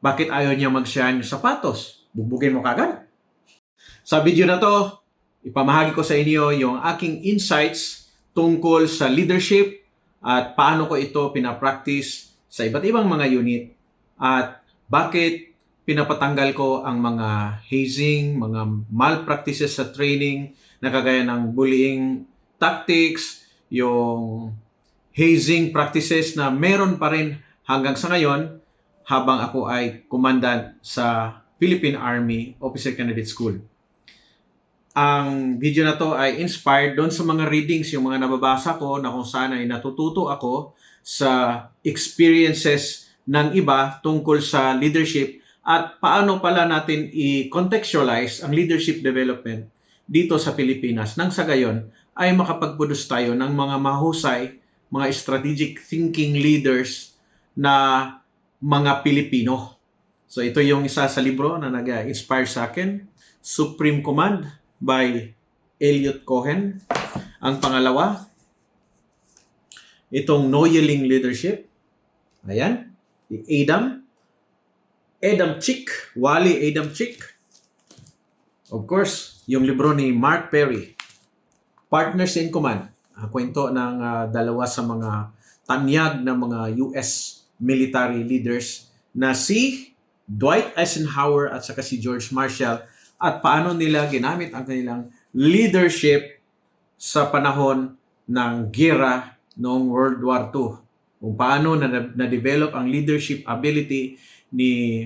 Bakit ayaw niya mag-shine yung sapatos? Bubugin mo kagad? Sa video na to, ipamahagi ko sa inyo yung aking insights tungkol sa leadership at paano ko ito pinapractice sa iba't ibang mga unit at bakit pinapatanggal ko ang mga hazing, mga malpractices sa training na kagaya ng bullying tactics, yung hazing practices na meron pa rin hanggang sa ngayon habang ako ay commandant sa Philippine Army Officer Candidate School. Ang video na to ay inspired doon sa mga readings, yung mga nababasa ko na kung saan ay natututo ako sa experiences ng iba tungkol sa leadership at paano pala natin i-contextualize ang leadership development dito sa Pilipinas nang sa gayon ay makapag-produce tayo ng mga mahusay, mga strategic thinking leaders na mga Pilipino. So ito yung isa sa libro na nag-inspire sa akin, Supreme Command by Elliot Cohen. Ang pangalawa, itong Noyeling Leadership. Ayan, Adam. Adam Chick, Wally Adam Chick. Of course, yung libro ni Mark Perry, Partners in Command. Ah, kwento ng ah, dalawa sa mga tanyag na mga US military leaders na si Dwight Eisenhower at saka si George Marshall at paano nila ginamit ang kanilang leadership sa panahon ng gera noong World War II. Kung paano na, na-develop ang leadership ability ni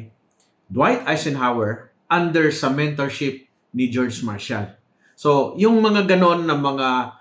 Dwight Eisenhower under sa mentorship ni George Marshall. So, yung mga ganon na mga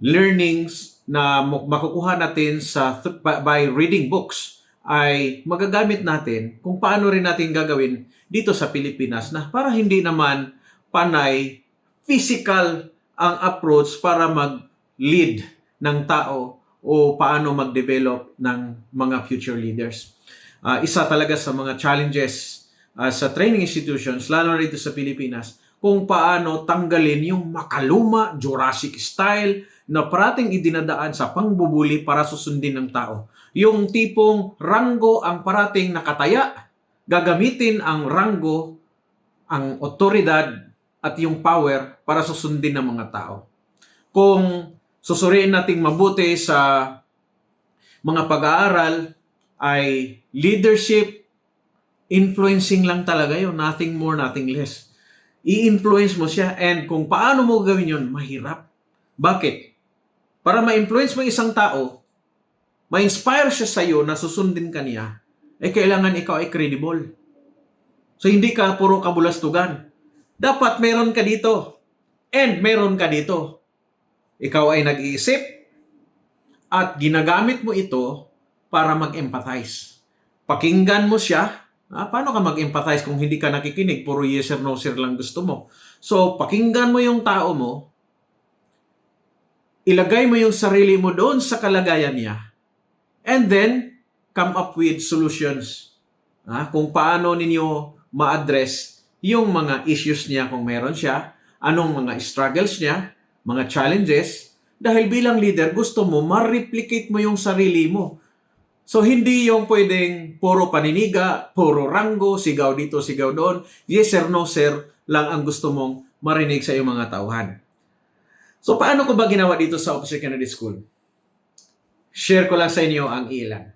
learnings na makukuha natin sa by reading books ay magagamit natin kung paano rin natin gagawin dito sa Pilipinas na para hindi naman panay physical ang approach para mag-lead ng tao o paano mag-develop ng mga future leaders. Ah, isa talaga sa mga challenges ah, sa training institutions, lalo na dito sa Pilipinas, kung paano tanggalin yung makaluma Jurassic style na parating idinadaan sa pangbubuli para susundin ng tao. Yung tipong ranggo ang parating nakataya, gagamitin ang ranggo, ang otoridad at yung power para susundin ng mga tao. Kung susuriin nating mabuti sa mga pag-aaral ay leadership influencing lang talaga yun, nothing more, nothing less. I-influence mo siya and kung paano mo gawin yun, mahirap. Bakit? Para ma-influence mo isang tao, ma-inspire siya sa iyo na susundin ka niya, eh kailangan ikaw ay credible. So hindi ka puro kabulastugan. Dapat meron ka dito. And meron ka dito. Ikaw ay nag-iisip at ginagamit mo ito para mag-empathize. Pakinggan mo siya. Ah, paano ka mag-empathize kung hindi ka nakikinig? Puro yes or no sir lang gusto mo. So, pakinggan mo yung tao mo, ilagay mo yung sarili mo doon sa kalagayan niya. And then, come up with solutions. Ah, kung paano ninyo ma-address yung mga issues niya kung meron siya, anong mga struggles niya, mga challenges, dahil bilang leader, gusto mo ma-replicate mo yung sarili mo. So, hindi yung pwedeng puro paniniga, puro ranggo, sigaw dito, sigaw doon, yes sir, no sir, lang ang gusto mong marinig sa iyong mga tauhan. So, paano ko ba ginawa dito sa Officer Candidate School? Share ko lang sa inyo ang ilan.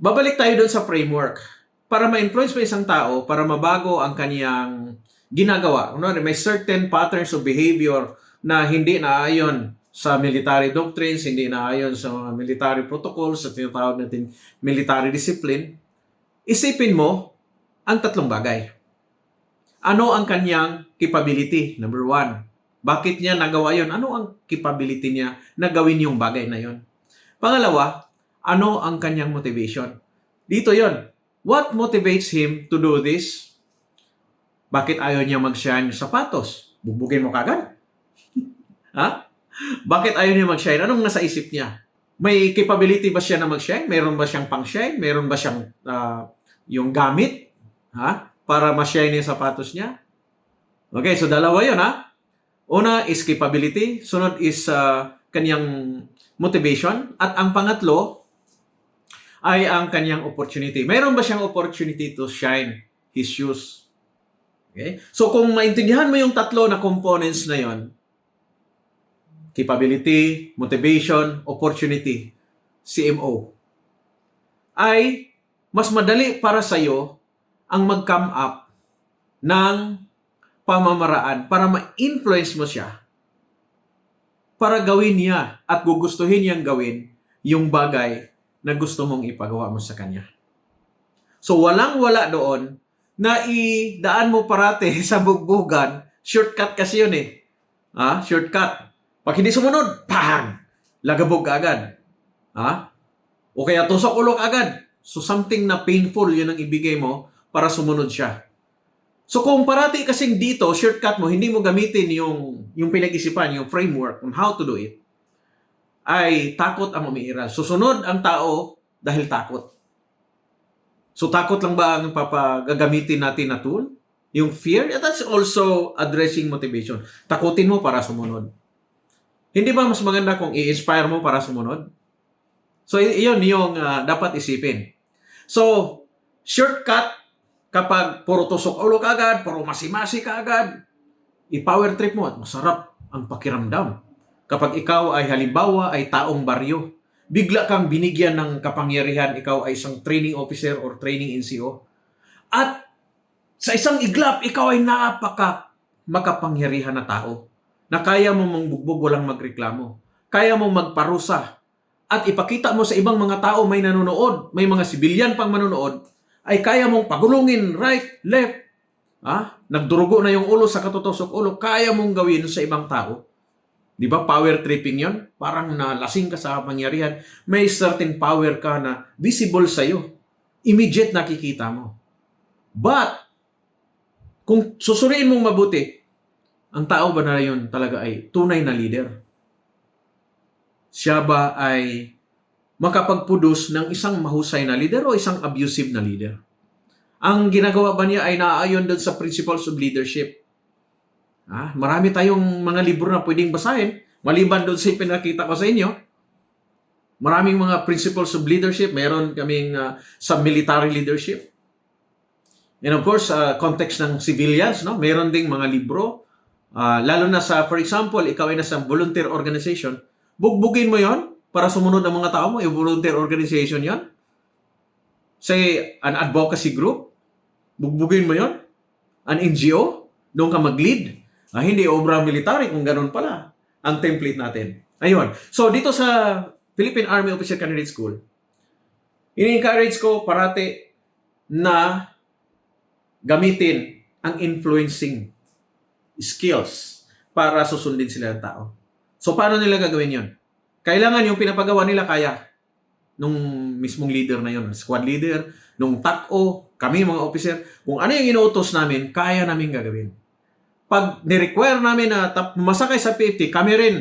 Babalik tayo doon sa framework. Para ma-influence mo isang tao, para mabago ang kaniyang ginagawa. May certain patterns of behavior na hindi naayon sa military doctrines, hindi naayon sa mga military protocols, sa tinatawag natin military discipline. Isipin mo ang tatlong bagay. Ano ang kanyang capability? Number one. Bakit niya nagawa yon? Ano ang capability niya na gawin yung bagay na yon? Pangalawa, ano ang kanyang motivation? Dito yon. What motivates him to do this? Bakit ayaw niya mag-shine yung sapatos? Bubugin mo kagad? ha? Bakit ayaw niya mag-shine? Anong nasa isip niya? May capability ba siya na mag-shine? Meron ba siyang pang-shine? Meron ba siyang ah, yung gamit? Ha? Para ma-shine yung sapatos niya? Okay, so dalawa yun ha. Una is capability, sunod is uh, kanyang motivation, at ang pangatlo, ay ang kanyang opportunity. Mayroon ba siyang opportunity to shine his shoes? Okay? So kung maintindihan mo yung tatlo na components na yon, capability, motivation, opportunity, CMO, ay mas madali para sa iyo ang mag-come up ng pamamaraan para ma-influence mo siya para gawin niya at gugustuhin niyang gawin yung bagay na gusto mong ipagawa mo sa kanya. So walang-wala doon na idaan mo parate sa bugbugan, shortcut kasi yun eh. Ah, shortcut. Pag hindi sumunod, pang! Lagabog agad. Ha? O kaya tusok ulo ka agad. So something na painful yun ang ibigay mo para sumunod siya. So kung parati kasing dito, shortcut mo, hindi mo gamitin yung, yung pinag-isipan, yung framework on how to do it, ay takot ang umiiral. Susunod ang tao dahil takot. So takot lang ba ang papagagamitin natin na tool? Yung fear? Yeah, that's also addressing motivation. Takutin mo para sumunod. Hindi ba mas maganda kung i-inspire mo para sumunod? So, yun yung ah, dapat isipin. So, shortcut kapag puro tusok ulo ka agad, puro masimasi ka agad, i-power trip mo at masarap ang pakiramdam. Kapag ikaw ay halimbawa ay taong baryo, bigla kang binigyan ng kapangyarihan, ikaw ay isang training officer or training NCO. At sa isang iglap, ikaw ay napaka makapangyarihan na tao na kaya mo mangbugbog walang magreklamo. Kaya mo magparusa at ipakita mo sa ibang mga tao may nanonood, may mga sibilyan pang manonood, ay kaya mong pagulungin right, left, ah, nagdurugo na yung ulo sa katutusok ulo, kaya mong gawin sa ibang tao. Di ba power tripping yon? Parang nalasing ka sa kapangyarihan. May certain power ka na visible sa'yo. Immediate nakikita mo. But, kung susuriin mong mabuti, ang tao ba na yun talaga ay tunay na leader? Siya ba ay makapagpudos ng isang mahusay na leader o isang abusive na leader? Ang ginagawa ba niya ay naaayon doon sa principles of leadership? Ah, marami tayong mga libro na pwedeng basahin maliban doon sa pinakita ko sa inyo. Maraming mga principles of leadership. Meron kaming uh, sa military leadership. And of course, uh, context ng civilians, no? Meron ding mga libro. Ah, lalo na sa, for example, ikaw ay nasa volunteer organization, bugbugin mo yon para sumunod ang mga tao mo, yung volunteer organization yon Say, an advocacy group, bugbugin mo yon An NGO, doon ka mag-lead. Ah, hindi obra military kung ganun pala ang template natin. Ayun. So, dito sa Philippine Army Officer Candidate School, ini-encourage ko parati na gamitin ang influencing skills para susundin sila ng tao. So, paano nila gagawin yon? Kailangan yung pinapagawa nila kaya nung mismong leader na yon, squad leader, nung TACO, kami mga officer, kung ano yung inuutos namin, kaya namin gagawin. Pag ni-require namin na tap- masakay sa PFT, kami rin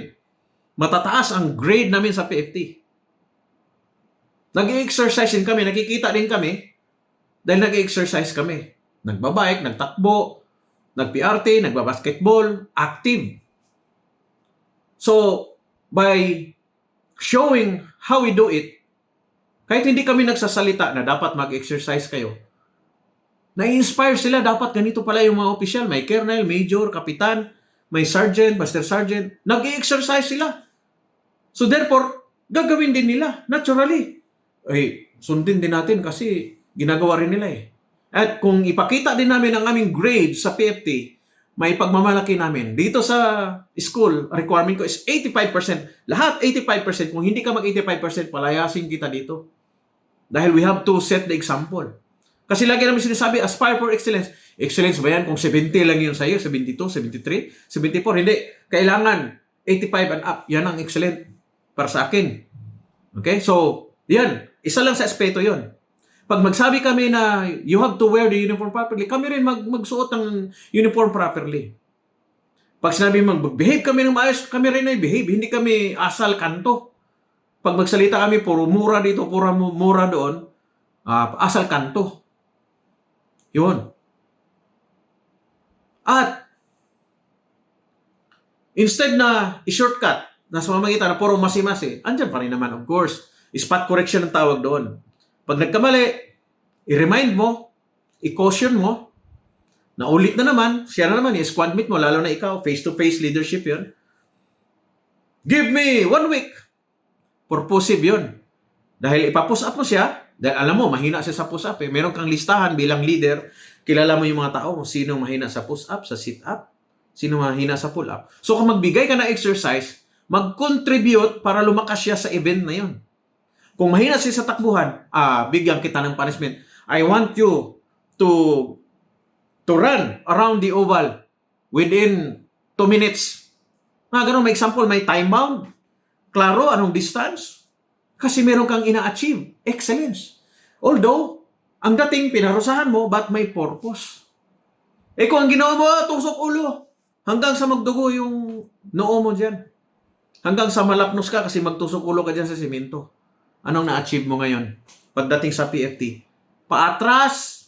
matataas ang grade namin sa PFT. Nag-exercise din kami, nakikita din kami dahil nag-exercise kami. Nagbabike, nagtakbo, nag-PRT, nagbabasketball, active. So, by showing how we do it, kahit hindi kami nagsasalita na dapat mag-exercise kayo, na-inspire sila, dapat ganito pala yung mga opisyal. May colonel, major, kapitan, may sergeant, master sergeant. Nag-exercise sila. So therefore, gagawin din nila, naturally. Ay, sundin din natin kasi ginagawa rin nila eh. At kung ipakita din namin ang aming grade sa PFT, may pagmamalaki namin. Dito sa school, requirement ko is 85%. Lahat 85%. Kung hindi ka mag 85%, palayasin kita dito. Dahil we have to set the example. Kasi lagi namin sinasabi, aspire for excellence. Excellence ba yan? Kung 70 lang yun sa'yo, 72, 73, 74, hindi. Kailangan 85 and up. Yan ang excellent para sa akin. Okay? So, yan. Isa lang sa aspeto yon. Pag magsabi kami na you have to wear the uniform properly, kami rin mag magsuot ng uniform properly. Pag sinabi mag-behave kami ng maayos, kami rin ay behave. Hindi kami asal kanto. Pag magsalita kami, puro mura dito, puro mu- mura doon, ah, asal kanto. Yun. At, instead na i-shortcut, na sa mamagitan na puro masi-masi, andyan pa rin naman, of course. Spot correction ang tawag doon. Pag nagkamali, i-remind mo, i-caution mo, na ulit na naman, siya na naman, yung squad mate mo, lalo na ikaw, face-to-face leadership yun. Give me one week. Purposive yun. Dahil ipapush up mo siya, dahil alam mo, mahina siya sa push up. Eh. Meron kang listahan bilang leader, kilala mo yung mga tao sino mahina sa push up, sa sit up, sino mahina sa pull up. So kung magbigay ka ng exercise, mag-contribute para lumakas siya sa event na yun. Kung mahina siya sa takbuhan, ah, bigyan kita ng punishment. I want you to to run around the oval within 2 minutes. Mga ganun, may example, may time bound. Klaro, anong distance? Kasi meron kang ina-achieve. Excellence. Although, ang dating pinarusahan mo, but may purpose. Eh kung ang ginawa mo, ah, tusok ulo. Hanggang sa magdugo yung noo mo dyan. Hanggang sa malapnos ka kasi magtusok ulo ka dyan sa simento. Anong na-achieve mo ngayon? Pagdating sa PFT. Paatras.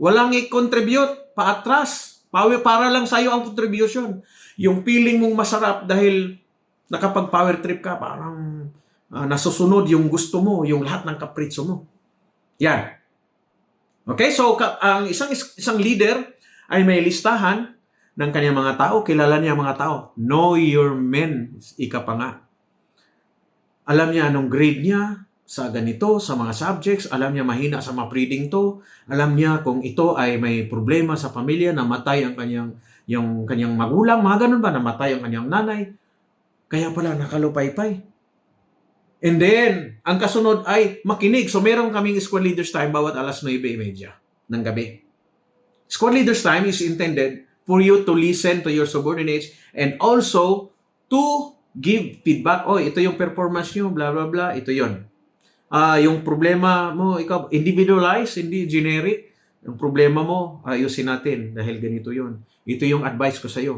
Walang i-contribute. Paatras. Power, para lang sa'yo ang contribution. Yung feeling mong masarap dahil nakapag-power trip ka, parang ah, nasusunod yung gusto mo, yung lahat ng kapritso mo. Yan. Okay, so ang isang isang leader ay may listahan ng kanyang mga tao, kilala niya ang mga tao. Know your men, ika pa nga. Alam niya anong grade niya sa ganito, sa mga subjects. Alam niya mahina sa mga reading to. Alam niya kung ito ay may problema sa pamilya, namatay ang kanyang, yung kanyang magulang, mga ganun ba, namatay ang kanyang nanay. Kaya pala nakalupaypay. And then, ang kasunod ay makinig. So, meron kaming squad leaders time bawat alas 9.30 ng gabi. Squad leaders time is intended for you to listen to your subordinates and also to give feedback. Oh, ito yung performance nyo, blah, blah, blah. Ito yon. Ah, yung problema mo, ikaw, individualize, hindi generic. Yung problema mo, ayusin natin dahil ganito yon. Ito yung advice ko sa'yo.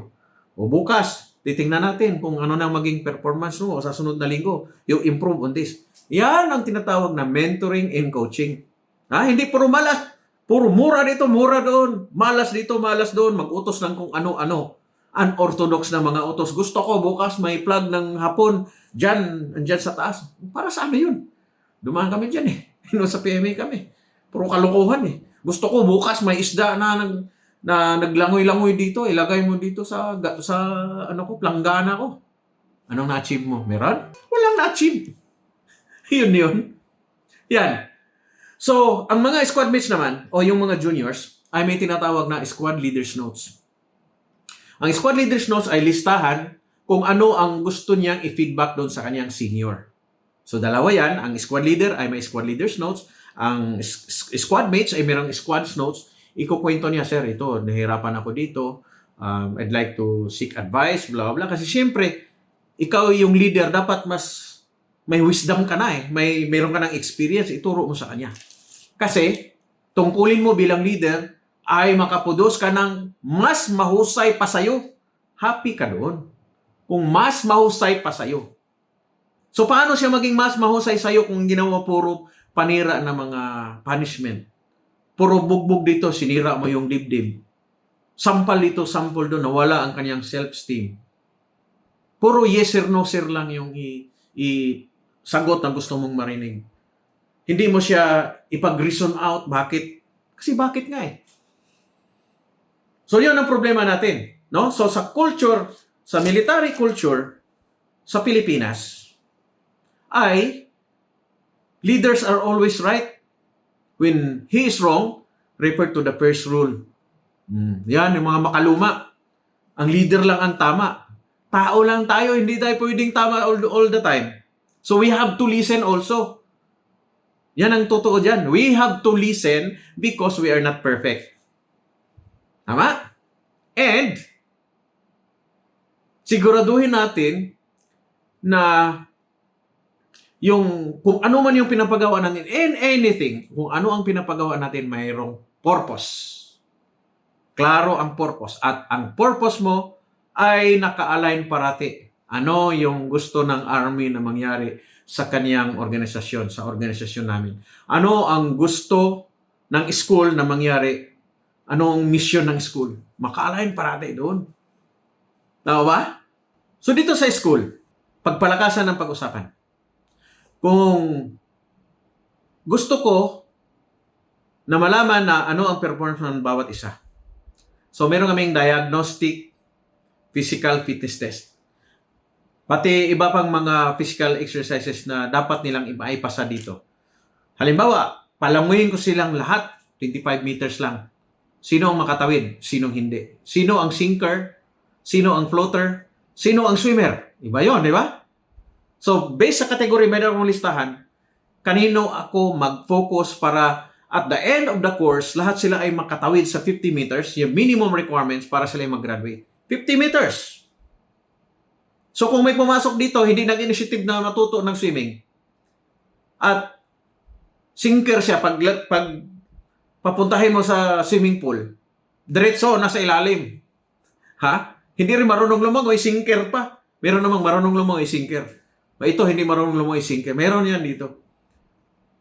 O bukas, titingnan natin kung ano nang maging performance mo sa sunod na linggo. Yung improve on this. Yan ang tinatawag na mentoring and coaching. Ha? Hindi puro malas. Puro mura dito, mura doon. Malas dito, malas doon. Mag-utos ng kung ano-ano. Unorthodox na mga utos. Gusto ko bukas may plug ng hapon dyan, dyan sa taas. Para sa ano yun? Dumaan kami dyan eh. Ino sa PMA kami. Puro kalokohan eh. Gusto ko bukas may isda na nag na naglangoy-langoy dito, ilagay mo dito sa sa ano ko, planggana ko. Anong na-achieve mo? Meron? Walang na-achieve. yun yun. Yan. So, ang mga squad mates naman, o yung mga juniors, ay may tinatawag na squad leaders notes. Ang squad leaders notes ay listahan kung ano ang gusto niyang i-feedback doon sa kanyang senior. So, dalawa yan. Ang squad leader ay may squad leaders notes. Ang squad mates ay mayroong squad notes. Ikukwento niya, sir, ito, nahirapan ako dito. Um, I'd like to seek advice, blah, blah. Kasi siyempre, ikaw yung leader, dapat mas may wisdom ka na eh. May, meron ka ng experience, ituro mo sa kanya. Kasi, tungkulin mo bilang leader ay makapudos ka ng mas mahusay pa sa'yo. Happy ka doon. Kung mas mahusay pa sa'yo. So, paano siya maging mas mahusay sa'yo kung ginawa puro panira na mga punishment? Puro bugbog dito, sinira mo yung dibdib. Sampal dito, sampal doon, nawala ang kanyang self-esteem. Puro yes or no sir lang yung i, i sagot na gusto mong marinig. Hindi mo siya ipag-reason out. Bakit? Kasi bakit nga eh. So, yun ang problema natin. No? So, sa culture, sa military culture, sa Pilipinas, ay leaders are always right. When he is wrong, refer to the first rule. Hmm. Yan, yung mga makaluma. Ang leader lang ang tama. Tao lang tayo, hindi tayo pwedeng tama all, all the time. So we have to listen also. Yan ang totoo dyan. We have to listen because we are not perfect. Tama? And, siguraduhin natin na yung kung ano man yung pinapagawa natin in anything, kung ano ang pinapagawa natin mayroong purpose. Klaro ang purpose at ang purpose mo ay naka-align parati. Ano yung gusto ng army na mangyari sa kaniyang organisasyon, sa organisasyon namin? Ano ang gusto ng school na mangyari? Ano ang mission ng school? Maka-align parati doon. Tama ba? So dito sa school, pagpalakasan ng pag-usapan. Kung gusto ko na malaman na ano ang performance ng bawat isa. So, meron kaming diagnostic physical fitness test. Pati iba pang mga physical exercises na dapat nilang ipaipasa dito. Halimbawa, palanguyin ko silang lahat, 25 meters lang. Sino ang makatawid? Sino hindi? Sino ang sinker? Sino ang floater? Sino ang swimmer? Iba yon, di ba? So, based sa category, meron akong listahan, kanino ako mag-focus para at the end of the course, lahat sila ay makatawid sa 50 meters, yung minimum requirements para sila ay mag-graduate. 50 meters! So kung may pumasok dito, hindi nag-initiative na matuto ng swimming, at sinker siya pag, pag papuntahin mo sa swimming pool, diretso, nasa ilalim. Ha? Hindi rin marunong lumangoy, sinker pa. Meron namang marunong lumangoy, sinker. Ito, hindi marunong lumangoy, sinker. Meron yan dito.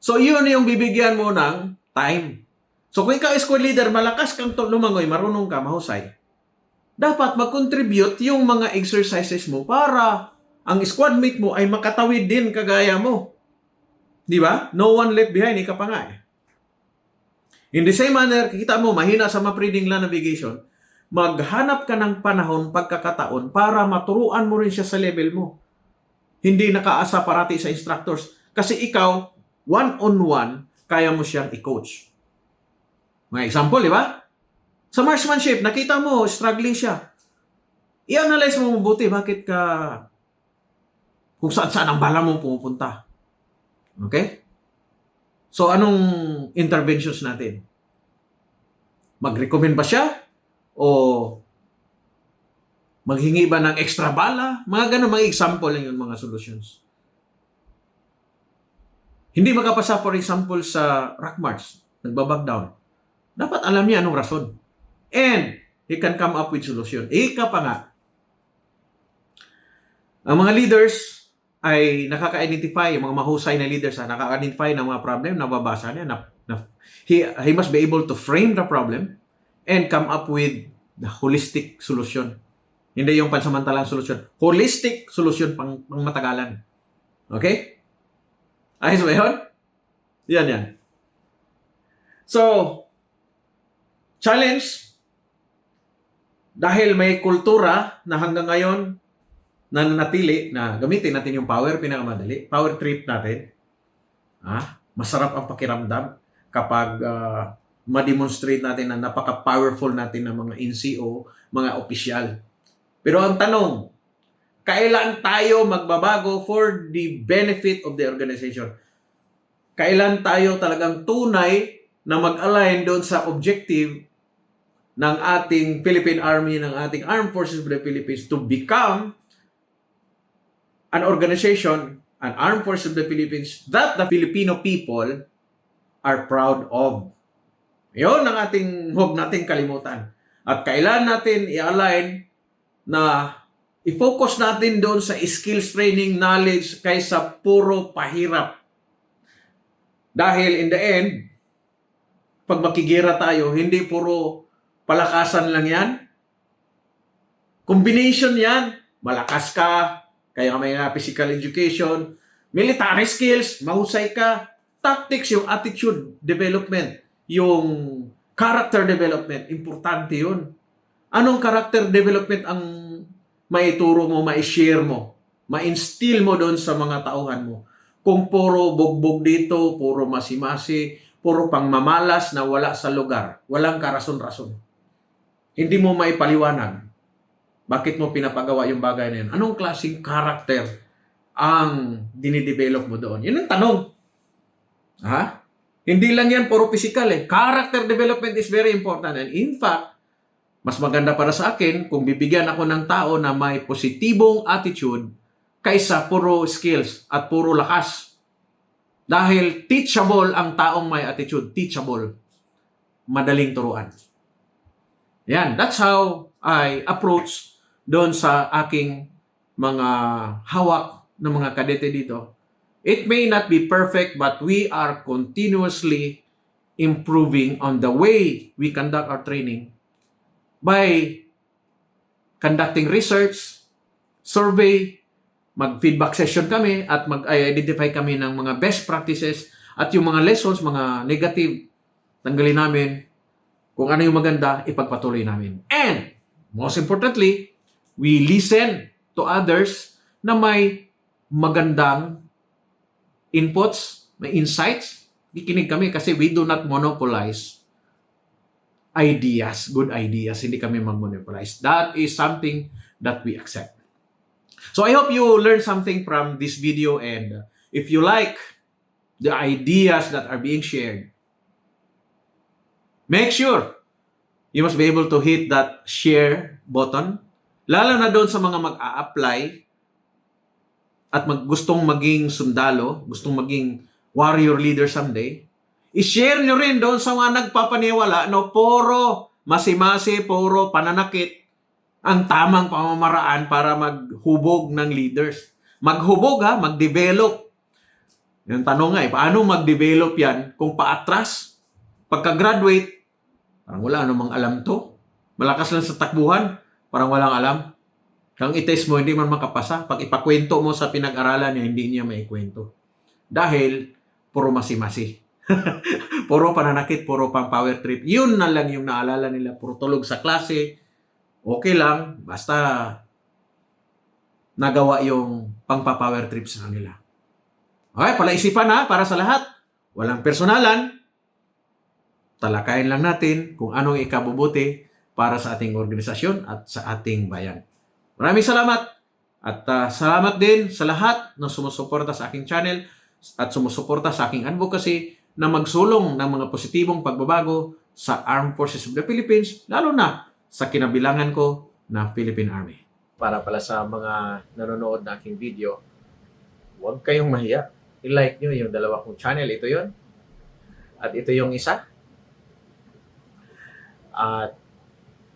So, yun yung bibigyan mo ng time. So, kung ikaw squad leader, malakas kang lumangoy, marunong ka, mahusay. Dapat mag-contribute yung mga exercises mo para ang squad mate mo ay makatawid din kagaya mo. Di ba? No one left behind, ika pa nga eh. In the same manner, kita mo, mahina sa ma-preding land navigation, maghanap ka ng panahon, pagkakataon, para maturuan mo rin siya sa level mo. Hindi nakaasa parati sa instructors. Kasi ikaw, one-on-one, kaya mo siyang i-coach. Mga example, di ba? Sa marksmanship, nakita mo, struggling siya. I-analyze mo mabuti, bakit ka kung saan-saan ang bala mo pumupunta. Okay? So, anong interventions natin? Mag-recommend ba siya? O maghingi ba ng extra bala? Mga ganun, mga example lang yun, mga solutions. Hindi makapasa, for example, sa rock march, nagbabag down. Dapat alam niya anong rason. And, he can come up with solution. Ika pa nga. Ang mga leaders ay nakaka-identify, yung mga mahusay na leaders, ah, nakaka-identify ng mga problem, nababasa niya, na, na, he, he must be able to frame the problem and come up with the holistic solution. Hindi yung pansamantalang solution. Holistic solution pang, pang matagalan. Okay? Ayos ba yun? Yan, yan. So, challenge, dahil may kultura na hanggang ngayon nananatili na gamitin natin yung power, pinakamadali, power trip natin. Ah, masarap ang pakiramdam kapag ah, ma-demonstrate natin na napaka-powerful natin ng mga NCO, mga opisyal. Pero ang tanong, kailan tayo magbabago for the benefit of the organization? Kailan tayo talagang tunay na mag-align doon sa objective ng ating Philippine Army, ng ating Armed Forces of the Philippines to become an organization, an Armed Forces of the Philippines that the Filipino people are proud of. Yun ang ating huwag nating kalimutan. At kailan natin i-align na i-focus natin doon sa skills training knowledge kaysa puro pahirap. Dahil in the end, pag makigira tayo, hindi puro palakasan lang yan. Combination yan. Malakas ka, kaya may nga physical education, military skills, mahusay ka, tactics, yung attitude development, yung character development, importante yun. Anong character development ang maituro mo, ma-share mo, ma-instill mo doon sa mga tauhan mo? Kung puro bugbog dito, puro masimasi, puro pangmamalas na wala sa lugar, walang karason-rason. Hindi mo maipaliwanag bakit mo pinapagawa yung bagay na yun. Anong klaseng character ang dinidevelop mo doon? Yun ang tanong. Ha? Hindi lang yan puro physical eh. Character development is very important. And in fact, mas maganda para sa akin kung bibigyan ako ng tao na may positibong attitude kaysa puro skills at puro lakas. Dahil teachable ang taong may attitude. Teachable. Madaling turuan. Yan. That's how I approach doon sa aking mga hawak ng mga kadete dito. It may not be perfect, but we are continuously improving on the way we conduct our training by conducting research, survey, mag-feedback session kami at mag-identify kami ng mga best practices At yung mga lessons, mga negative, tanggalin namin. Kung ano yung maganda, ipagpatuloy namin. And, most importantly, we listen to others na may magandang inputs, may insights. Kikinig kami kasi we do not monopolize ideas, good ideas. Hindi kami mag-monopolize. That is something that we accept. So I hope you learned something from this video and if you like the ideas that are being shared, make sure you must be able to hit that share button. Lalo na doon sa mga mag-a-apply at mag gustong maging sundalo, gustong maging warrior leader someday, i-share nyo rin doon sa mga nagpapaniwala no puro masi-masi, puro pananakit ang tamang pamamaraan para maghubog ng leaders. Maghubog ha, mag-develop. Yung tanong nga eh, paano mag-develop yan kung paatras? Pagka-graduate, parang wala namang alam to. Malakas lang sa takbuhan, parang walang alam. Kang itest mo, hindi man makapasa. Pag ipakwento mo sa pinag-aralan niya, hindi niya maikwento. Dahil, puro masi-masi. puro pananakit, puro pang power trip. Yun na lang yung naalala nila. Puro tulog sa klase. Okay lang. Basta nagawa yung pang-power trip sa kanila. Okay, palaisipan ha, para sa lahat. Walang personalan. Talakayin lang natin kung anong ikabubuti para sa ating organisasyon at sa ating bayan. Maraming salamat at ah, salamat din sa lahat na sumusuporta sa aking channel at sumusuporta sa aking advocacy na magsulong ng mga positibong pagbabago sa Armed Forces of the Philippines, lalo na sa kinabilangan ko na Philippine Army. Para pala sa mga nanonood na aking video, huwag kayong mahiya. I-like nyo yung dalawa kong channel. Ito yon At ito yung isa. At